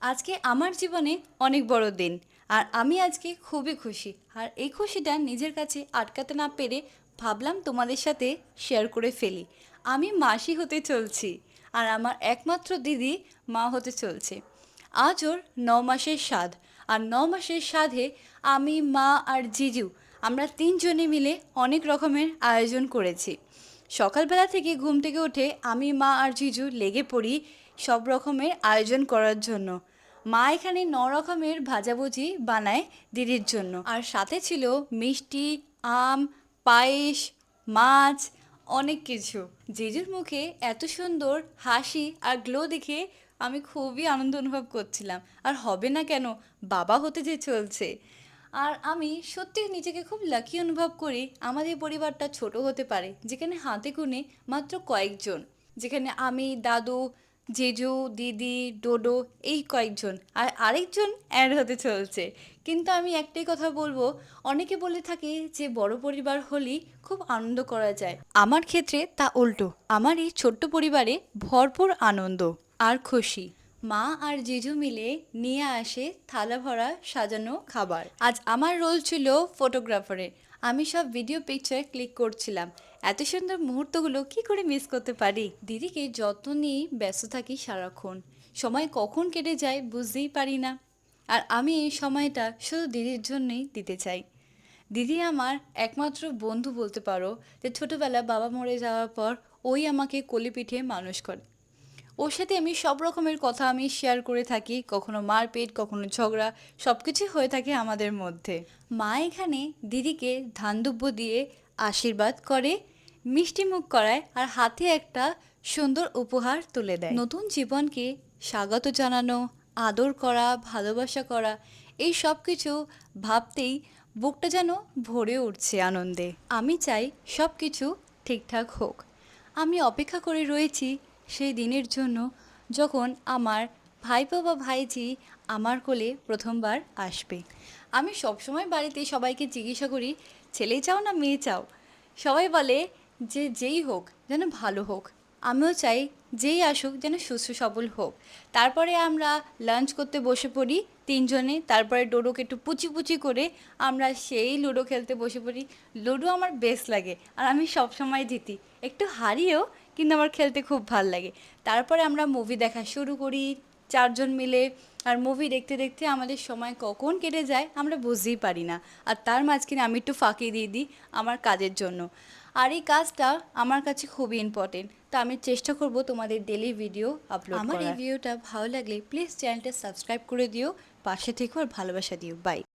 আজকে আমার জীবনে অনেক বড় দিন। আর আমি আজকে খুবই খুশি। আর এই খুশিটা নিজের কাছে আটকাতে না পেরে ভাবলাম তোমাদের সাথে শেয়ার করে ফেলি। আমি মাসি হতে চলছি আর আমার একমাত্র দিদি মা হতে চলছে। আজ ওর ন মাসের স্বাদ। আর ন মাসের স্বাদে আমি, মা আর জিজু আমরা তিনজনে মিলে অনেক রকমের আয়োজন করেছি। সকালবেলা থেকে ঘুম থেকে উঠে আমি, মা আর জিজু লেগে পড়ি সব রকমের আয়োজন করার জন্য। মা এখানে ন রকমের ভাজাভুজি বানায় দিদির জন্য। আর সাথে ছিল মিষ্টি, আম, পায়েস, মাছ, অনেক কিছু। জিজুর মুখে এত সুন্দর হাসি আর গ্লো দেখে আমি খুবই আনন্দ অনুভব করছিলাম। আর হবে না কেন, বাবা হতে যে চলছে। আর আমি সত্যি নিজেকে খুব লাকি অনুভব করি আমাদের পরিবারটা ছোট হতে পারে, যেখানে হাতে গুনে মাত্র কয়েকজন। যেখানে আমি, দাদু জেজু, দিদি, ডোডো এই কয়েকজন আর আরেকজন অ্যাড হতে চলছে। কিন্তু আমি একটাই কথা বলব, অনেকে বলে থাকে যে বড় পরিবার হলেই খুব আনন্দ করা যায়। আমার ক্ষেত্রে তা উল্টো। আমার এই ছোট্ট পরিবারে ভরপুর আনন্দ আর খুশি। মা আর জিজু মিলে নিয়ে আসে থালা ভরা সাজানো খাবার। আজ আমার রোল ছিল ফটোগ্রাফারের আমি সব ভিডিও পিকচার ক্লিক করছিলাম। এত সুন্দর মুহূর্তগুলো কি করে মিস করতে পারি? দিদিকে যত্ন নিয়েই ব্যস্ত থাকি সারাক্ষণ। সময় কখন কেটে যায় বুঝতেই পারি না। আর আমি এই সময়টা শুধু দিদির জন্যই দিতে চাই। দিদি আমার একমাত্র বন্ধু বলতে পারো যে ছোটোবেলা বাবা মরে যাওয়ার পর ওই আমাকে কোলে পিঠে মানুষ করে। ওর সাথে আমি সব রকমের কথা আমি শেয়ার করে থাকি, কখনো মারপিট, কখনো ঝগড়া সব কিছুই হয়ে থাকে আমাদের মধ্যে। মা এখানে দিদিকে ধানদুব্য দিয়ে আশীর্বাদ করে, মিষ্টি মুখ করায় আর হাতে একটা সুন্দর উপহার তুলে দেয়। নতুন জীবনকে স্বাগত জানানো, আদর করা, ভালোবাসা করা, এই সব কিছু ভাবতেই বুকটা যেন ভরে উঠছে আনন্দে। আমি চাই সব কিছু ঠিকঠাক হোক। আমি অপেক্ষা করে রয়েছি সেই দিনের জন্য যখন আমার ভাইপো বা ভাইজি আমার কোলে প্রথমবার আসবে। আমি সবসময় বাড়িতে সবাইকে জিজ্ঞাসা করি ছেলে চাও না মেয়ে চাও? সবাই বলে, যে যেই হোক, যেন ভালো হোক। আমিও চাই যেই আসুক, যেন সুস্থ সবল হোক। তারপরে আমরা লাঞ্চ করতে বসে পড়ি তিনজনে, তারপরে ডোডোকে একটু পুচি পুচি করে আমরা সেই লুডো খেলতে বসে পড়ি। লুডো আমার বেস্ট লাগে আর আমি সব সময় জিতি। একটু হারিয়েও কিন্তু আমার খেলতে খুব ভালো লাগে। তারপরে আমরা মুভি দেখা শুরু করি চারজন মিলে। আর মুভি দেখতে দেখতে আমাদের সময় কখন কেটে যায় আমরা বুঝতেই পারি না। আর তার মাঝখানে আমি একটু ফাঁকি দিয়ে দিই আমার কাজের জন্য। আর এই কাজটা আমার কাছে খুবই ইম্পর্টেন্ট তো আমি চেষ্টা করব তোমাদের ডেলি ভিডিও আপলোড আমার এই ভিডিওটা ভালো লাগলে প্লিজ চ্যানেলটা সাবস্ক্রাইব করে দিও। পাশে থেকেও আর ভালোবাসা দিও। বাই